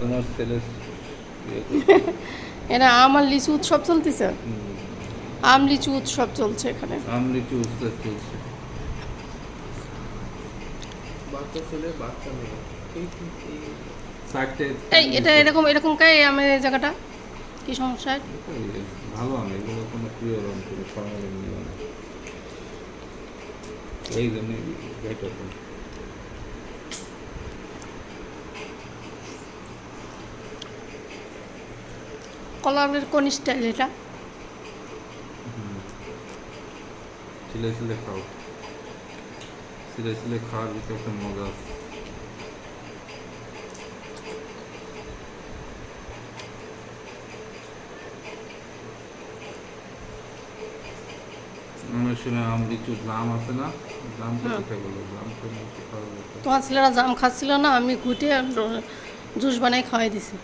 তোমার ছেলে এরা আমার লিচু উৎসব চলতেছে? আম লিচু উৎসব চলছে এখানে। আম লিচু উৎসব চলছে। বাচ্চা ছেলে বাচ্চা মেয়ে। এই এটা এরকম এরকম কাই আমের জায়গাটা? কি সমস্যা? ভালো আম এগুলো কোনো প্রিয় রং করে সরানো নিয়ে না এই জন্য বেটার কলারের কোন স্টাইল এটা? ছিলে ছিলে খাও। ছিলে ছিলে খাওয়ার ভিতরে একটা মজা আছে। অনেক সময় আম লিচু জাম আছে না? জাম হ্যাঁ। খেতে জাম তোমার ছেলেরা জাম খাচ্ছিল না আমি ঘুটে জুস বানাই খাওয়াই দিছি।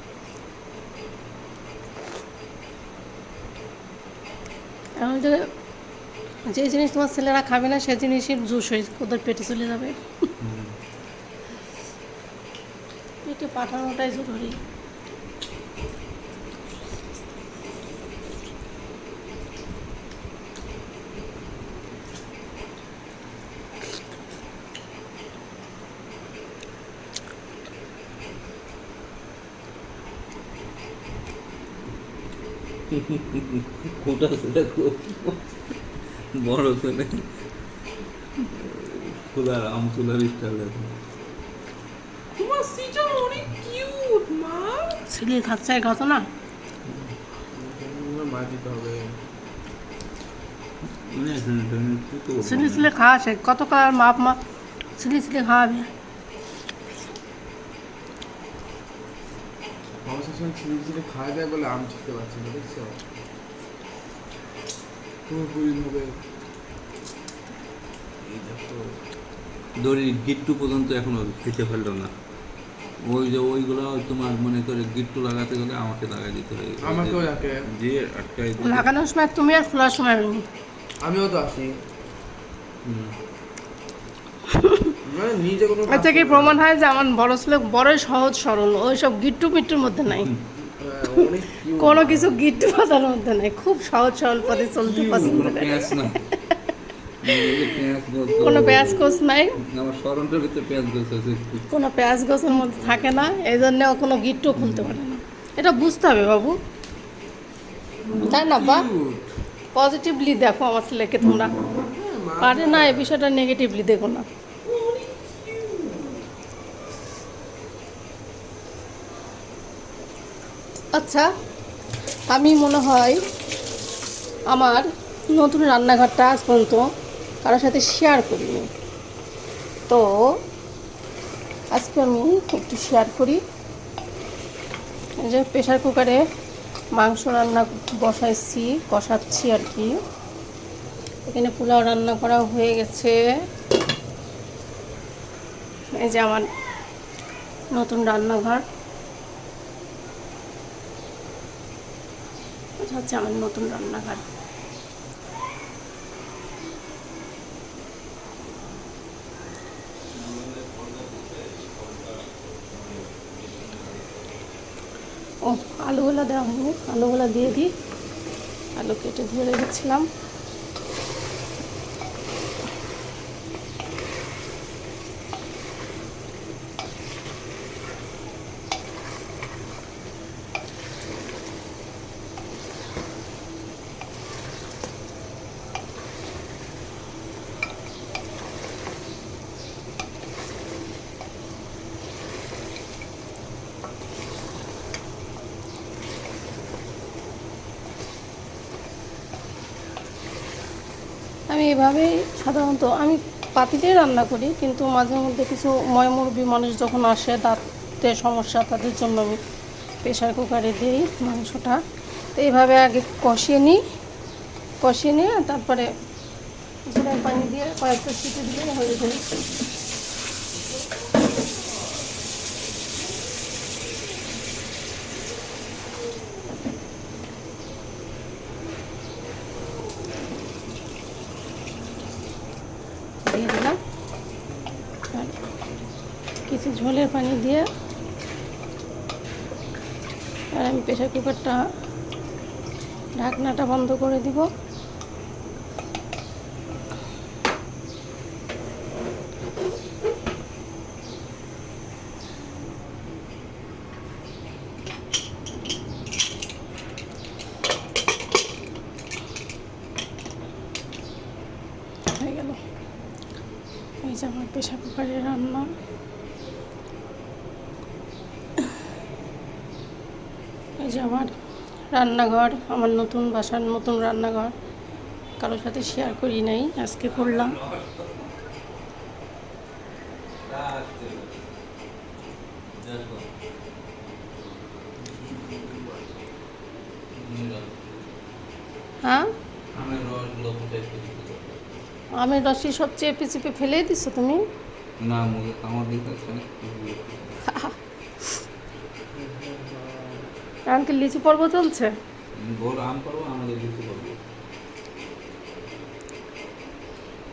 এখন যে যে জিনিস তোমার ছেলেরা খাবে না সে জিনিসই জুস হয়ে ওদের পেটে চলে যাবে। পেটে পাঠানোটাই জরুরি ওটা ছেলে খুব বড় ছেলে আম ফুলার স্টাইল আছে তোমার সিটা অনেক কিউট মা ছেলে খাচ্ছে খাতো না মা দিতে হবে মানে? ছেলে ছেলে খাওয়া সে কত কালার মাপ মাপ ছেলে ছেলে খাওয়াবে আমার সবসময় ছিঁড়ে ছিঁড়ে খাওয়া যায় বলে আম ছিঁড়তে পারছি না দেখছ? পুরোপুরি ভাবে এই দেখো। দড়ির গিট্টু পর্যন্ত এখনও খেতে ফেলল না। ওই যে ওইগুলো তোমার মনে করে গিট্টু লাগাতে গেলে আমাকে লাগাই দিতে হয়। আমাকেও রাখে দিয়ে আটকাই লাগানোর সময় তুমি আর খোলার সময় আমি আমিও তো আসি। হুম। মানে নিজে কোনো এর থেকে প্রমাণ হয় যে আমার বড় ছেলে বড়ই সহজ সরল ওই সব গিট্টু মিট্টুর মধ্যে নাই। কোনো কিছু গিট্টু পাতার মধ্যে নাই। খুব সহজ সরল পথে চলতে পছন্দ কোনো করে কোনো পেঁয়াজ কোষ নাই। কোনো পেঁয়াজ গোছের মধ্যে থাকে না। এই জন্য কোনো গিট্টু খুলতে পারে না। এটা বুঝতে হবে বাবু। তাই না বা? পজিটিভলি দেখো আমার ছেলেকে তোমরা। হ্যাঁ, পারে না এই বিষয়টা নেগেটিভলি দেখো না। আচ্ছা আমি মনে হয় আমার নতুন রান্নাঘরটা আজ পর্যন্ত কারোর সাথে শেয়ার করিনি। তো আজকে আমি একটু শেয়ার করি। যে প্রেশার কুকারে মাংস রান্না বসাইছি কষাচ্ছি আর কি। এখানে পোলাও রান্না করা হয়ে গেছে। এই যে আমার নতুন রান্নাঘর। এটা হচ্ছে আমার নতুন রান্নাঘর। ও আলুগুলো দেওয়া হয়নি। আলুগুলো দিয়ে দিই। আলু কেটে ধুয়ে রেখেছিলাম। আমি এভাবেই সাধারণত আমি পাতিতেই রান্না করি, কিন্তু মাঝে মধ্যে কিছু ময়মুরবি মানুষ যখন আসে, দাঁতে সমস্যা, তাদের জন্য আমি প্রেশার কুকারে দিই মাংসটা। তো এইভাবে আগে কষিয়ে নিই, কষিয়ে নিয়ে তারপরে পানি দিয়ে কয়েকটা সিটি দিয়ে হয়ে যায়। দিয়ে দিলাম। আর কিছু ঝোলের পানি দিয়ে আর আমি প্রেশার কুকারটা, ঢাকনাটা বন্ধ করে দিব। হয়ে গেল। এই যে আমার প্রেশার কুকারের রান্না। এই যে আমার রান্নাঘর আমার নতুন বাসার নতুন রান্নাঘর। কারোর সাথে শেয়ার করি নাই আজকে করলাম। দেখো হ্যাঁ? আমের আমের রসি সব চেপে চেপে ফেলেই দিছো তুমি? না আছে আঙ্কেল লিচু পর্ব চলছে? বল আম পর্ব আমাদের লিচু পারব।